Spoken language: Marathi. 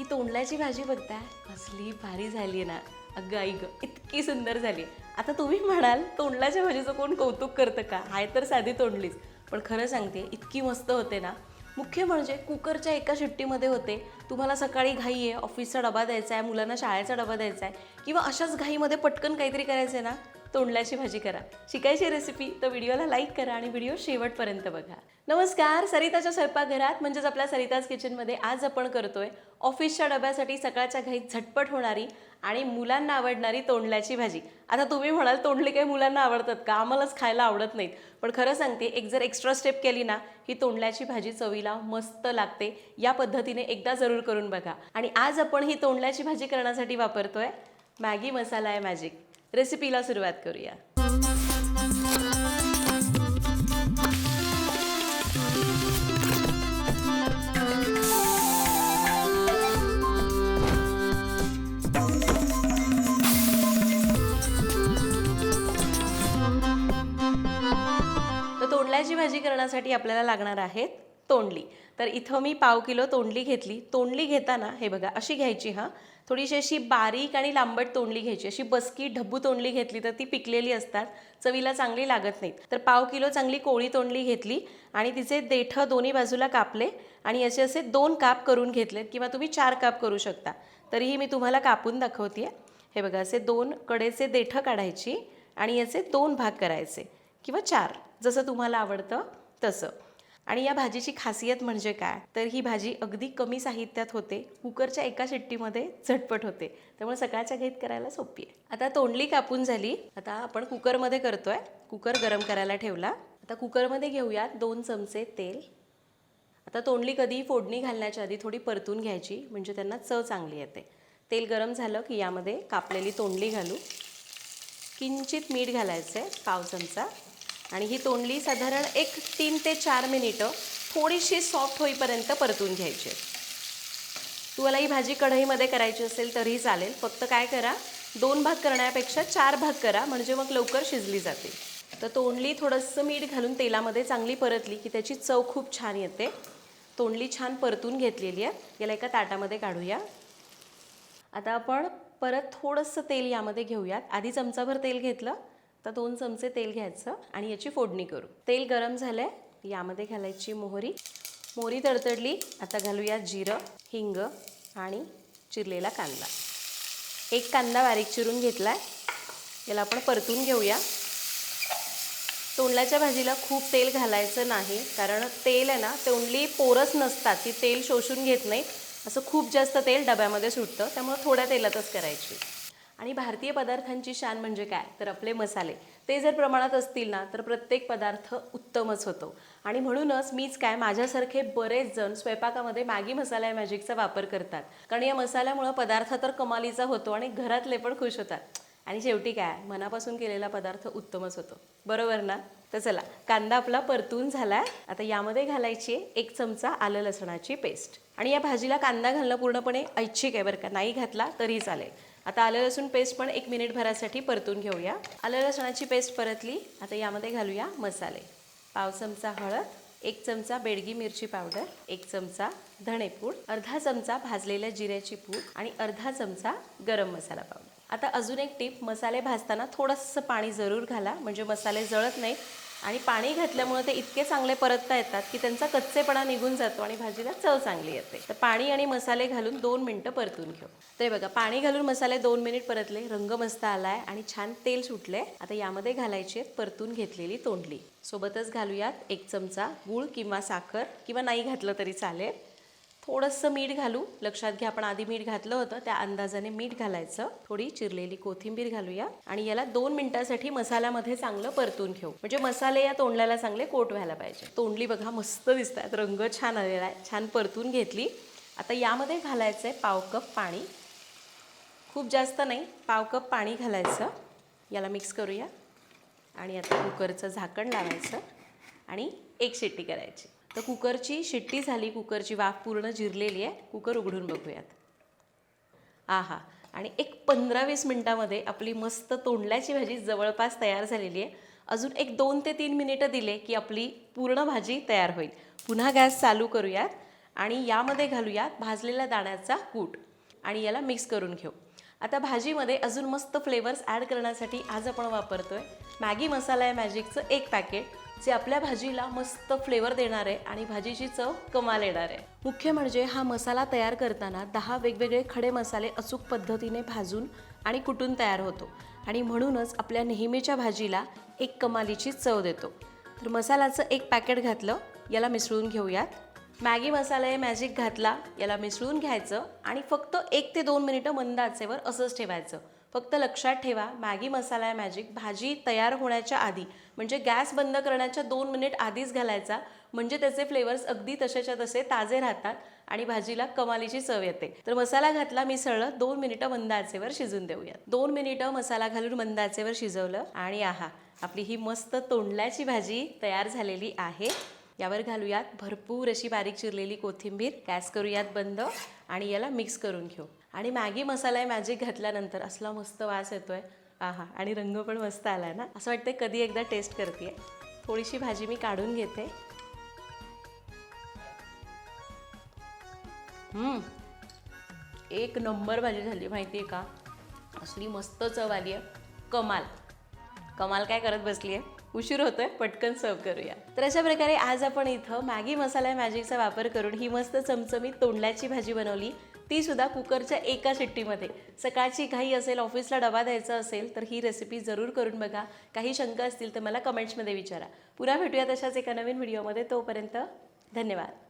ही तोंडल्याची भाजी बघताय? कसली भारी झाली ना. अगं आई ग इतकी सुंदर झाली आता तुम्ही म्हणाल तोंडल्याच्या भाजीचं कोण कौतुक करतं का? हाय तर साधी तोंडलीच. पण खरं सांगते इतकी मस्त होते ना. मुख्य म्हणजे कुकरच्या एका शिट्टीमध्ये होते. तुम्हाला सकाळी घाई आहे ऑफिसचा डबा द्यायचा आहे मुलांना शाळेचा डबा द्यायचा आहे किंवा अशाच घाईमध्ये पटकन काहीतरी करायचं आहे ना? तोंडल्याची भाजी करा. शिकायची रेसिपी तर व्हिडिओला लाईक करा आणि व्हिडिओ शेवटपर्यंत बघा. नमस्कार सरिताच्या स्वयंपाकघरात म्हणजेच आपल्या सरिताज किचनमध्ये आज आपण करतोय ऑफिसच्या डब्यासाठी सकाळच्या घाईत झटपट होणारी आणि मुलांना आवडणारी तोंडल्याची भाजी. आता तुम्ही म्हणाल तोंडली काही मुलांना आवडतात का? आम्हालाच खायला आवडत नाहीत. पण खरं सांगते एक जर एक्स्ट्रा स्टेप केली ना ही तोंडल्याची भाजी चवीला मस्त लागते. या पद्धतीने एकदा जरूर करून बघा. आणि आज आपण ही तोंडल्याची भाजी करण्यासाठी वापरतोय मॅगी मसाला आहे मॅजिक रेसिपीला सुरुवात करूया तर तोंडल्याची भाजी करण्यासाठी आपल्याला लागणार आहेत तोंडली. तर इथं मी पाव किलो तोंडली घेतली. तोंडली घेताना हे बघा अशी घ्यायची हां. थोडीशी अशी बारीक आणि लांबट तोंडली घ्यायची. अशी बसकी ढब्बू तोंडली घेतली तर ती पिकलेली असतात. चवीला चांगली लागत नाहीत. तर पाव किलो चांगली कोळी तोंडली घेतली आणि तिचे देठं दोन्ही बाजूला कापले आणि असे असे दोन काप करून घेतलेत किंवा तुम्ही चार काप करू शकता. तरीही मी तुम्हाला कापून दाखवते हे बघा असे दोन कडेचे देठं काढायची आणि याचे दोन भाग करायचे किंवा चार. जसं तुम्हाला आवडतं तसं. आणि या भाजीची खासियत म्हणजे काय? तर ही भाजी अगदी कमी साहित्यात होते. कुकरच्या एका शिट्टीमध्ये झटपट होते. त्यामुळे सकाळच्या घेत करायला सोपी आहे. आता तोंडली कापून झाली. आता आपण कुकरमध्ये करतोय. कुकर गरम करायला ठेवला. आता कुकरमध्ये घेऊयात दोन चमचे तेल. आता तोंडली कधी फोडणी घालण्याच्या आधी थोडी परतून घ्यायची. म्हणजे त्यांना चव चांगली येते. तेल गरम झालं की यामध्ये कापलेली तोंडली घालू. किंचित मीठ घालायचं आहे पाव चमचा. आणि ही तोंडली साधारण एक तीन ते चार मिनिटं थोडीशी सॉफ्ट होईपर्यंत परतून घ्यायची. आहे. तुम्हाला ही भाजी कढईमध्ये करायची असेल तरीही चालेल. फक्त काय करा दोन भाग करण्यापेक्षा चार भाग करा म्हणजे मग लवकर शिजली जाते. तर तोंडली थोडंसं मीठ घालून तेलामध्ये चांगली परतली की त्याची चव खूप छान येते. तोंडली छान परतून घेतलेली आहे. याला एका ताटामध्ये काढूया. आता आपण परत थोडंसं तेल यामध्ये घेऊयात. आधी चमचाभर तेल घेतलं. तर दोन चमचे तेल घ्यायचं आणि याची फोडणी करू. तेल गरम झालं आहे यामध्ये घालायची मोहरी. मोहरी तडतडली आता घालूया जिरं हिंग आणि चिरलेला कांदा. एक कांदा बारीक चिरून घेतला आहे याला आपण परतून घेऊया. तोंडल्याच्या भाजीला खूप तेल घालायचं नाही कारण तेल आहे ना तोंडली पोरच नसतात ती तेल शोषून घेत नाही असं खूप जास्त तेल डब्यामध्ये सुटतं त्यामुळे थोड्या तेलातच करायची. आणि भारतीय पदार्थांची शान म्हणजे काय? तर आपले मसाले. ते जर प्रमाणात असतील ना तर प्रत्येक पदार्थ उत्तमच होतो. आणि म्हणूनच मीच काय माझ्यासारखे बरेच जण स्वयंपाकामध्ये मॅगी मसाला मॅजिकचा वापर करतात. कारण या मसाल्यामुळं पदार्थ तर कमालीचा होतो आणि घरातले पण खुश होतात. आणि शेवटी काय मनापासून केलेला पदार्थ उत्तमच होतो. बरोबर ना? तर चला कांदा आपला परतून झाला आता यामध्ये घालायची आहे एक चमचा आलं लसणाची पेस्ट आणि या भाजीला कांदा घालणं पूर्णपणे ऐच्छिक आहे बरं का. नाही घातला तरी चालेल. आता आलं लसूण पेस्ट पण एक मिनिट भरासाठी परतून घेऊया. आलं लसणाची पेस्ट परतली आता यामध्ये घालूया मसाले. पाव चमचा हळद एक चमचा बेडगी मिरची पावडर एक चमचा धणेपूड अर्धा चमचा भाजलेल्या जिऱ्याची पूड आणि अर्धा चमचा गरम मसाला पावडर. आता अजून एक टीप मसाले भाजताना थोडंसं पाणी जरूर घाला म्हणजे मसाले जळत नाहीत आणि पाणी घातल्यामुळे ते इतके चांगले परतता येतात की त्यांचा कच्चेपणा निघून जातो आणि भाजीला चव चांगली येते. तर पाणी आणि मसाले घालून दोन मिनटं परतून घेऊ. तर बघा पाणी घालून मसाले दोन मिनिट परतले रंग मस्त आलाय आणि छान तेल सुटले. आता यामध्ये घालायची परतून घेतलेली तोंडली. सोबतच घालूयात एक चमचा गूळ किंवा साखर किंवा नाही घातलं तरी चालेल. थोडंसं मीठ घालू. लक्षात घ्या आपण आधी मीठ घातलं होतं त्या अंदाजाने मीठ घालायचं. थोडी चिरलेली कोथिंबीर घालूया. आणि याला दोन मिनिटासाठी मसाल्यामध्ये चांगलं परतून घेऊ. म्हणजे मसाले या तोंडल्याला चांगले कोट व्हायला पाहिजे. तोंडली बघा मस्त दिसत आहेत रंग छान आलेला आहे. छान परतून घेतली. आता यामध्ये घालायचं आहे पाव कप पाणी. खूप जास्त नाही पाव कप पाणी घालायचं. याला मिक्स करूया. आणि आता कुकरचं झाकण लावायचं. आणि एक शिट्टी करायची. तर कुकरची शिट्टी झाली कुकरची वाफ पूर्ण जिरलेली आहे. कुकर उघडून बघूयात. आहा. आणि एक पंधरा वीस मिनटामध्ये आपली मस्त तोंडल्याची भाजी जवळपास तयार झालेली आहे. अजून एक दोन ते तीन मिनिटं दिले की आपली पूर्ण भाजी तयार होईल. पुन्हा गॅस चालू करूयात आणि यामध्ये घालूयात भाजलेल्या दाण्याचा कूट. आणि याला मिक्स करून घेऊ. आता भाजीमध्ये अजून मस्त फ्लेवर्स ॲड करण्यासाठी आज आपण वापरतो आहे मॅगी मसाला आहे मॅजिकचं एक पॅकेट जे आपल्या भाजीला मस्त फ्लेवर देणार आहे आणि भाजीची चव कमाल येणार आहे. मुख्य म्हणजे हा मसाला तयार करताना दहा वेगवेगळे खडे मसाले अचूक पद्धतीने भाजून आणि कुटून तयार होतो आणि म्हणूनच आपल्या नेहमीच्या भाजीला एक कमालीची चव देतो. तर मसाल्याचं एक पॅकेट घातलं याला मिसळून घेऊयात. मॅगी मसाला हे मॅजिक घातला याला मिसळून घ्यायचं आणि फक्त एक ते दोन मिनिटं मंद आचेवर असंच ठेवायचं. फक्त लक्षात ठेवा मॅगी मसाला आहे मॅजिक भाजी तयार होण्याच्या आधी म्हणजे गॅस बंद करण्याच्या दोन मिनिट आधीच घालायचा म्हणजे त्याचे फ्लेवर्स अगदी तसेच्या तसे ताजे राहतात आणि भाजीला कमालीची चव येते. तर मसाला घातला मिसळलं दोन मिनिटं मंद आचेवर शिजून देऊयात. दोन मिनिटं मसाला घालून मंद आचेवर शिजवलं आणि आहा आपली ही मस्त तोंडल्याची भाजी तयार झालेली आहे. यावर घालूयात भरपूर अशी बारीक चिरलेली कोथिंबीर गॅस करूयात बंद आणि याला मिक्स करून घेऊ. आणि मॅगी मसाला मॅजिक घातल्यानंतर असला मस्त वास येतोय. आहा आणि रंग पण मस्त आला ना? असं वाटतं कधी एकदा टेस्ट करते थोडीशी भाजी मी काढून घेते. हम्म. एक नंबर भाजी झाली माहिती आहे का? असली मस्त चव आली आहे कमाल. कमाल काय करत बसली आहे उशीर होतोय पटकन सर्व करूया. तर अशा प्रकारे आज आपण इथं मॅगी मसाला मॅजिकचा वापर करून ही मस्त चमचमीत तोंडल्याची भाजी बनवली. ती सुद्धा कुकरच्या एका शिट्टीमध्ये. सकाळची घाई असेल ऑफिसला डबा द्यायचा असेल तर ही रेसिपी जरूर करून बघा. काही शंका असतील तर मला कमेंट्समध्ये विचारा. पुन्हा भेटूया तशाच एका नवीन व्हिडिओमध्ये तोपर्यंत धन्यवाद.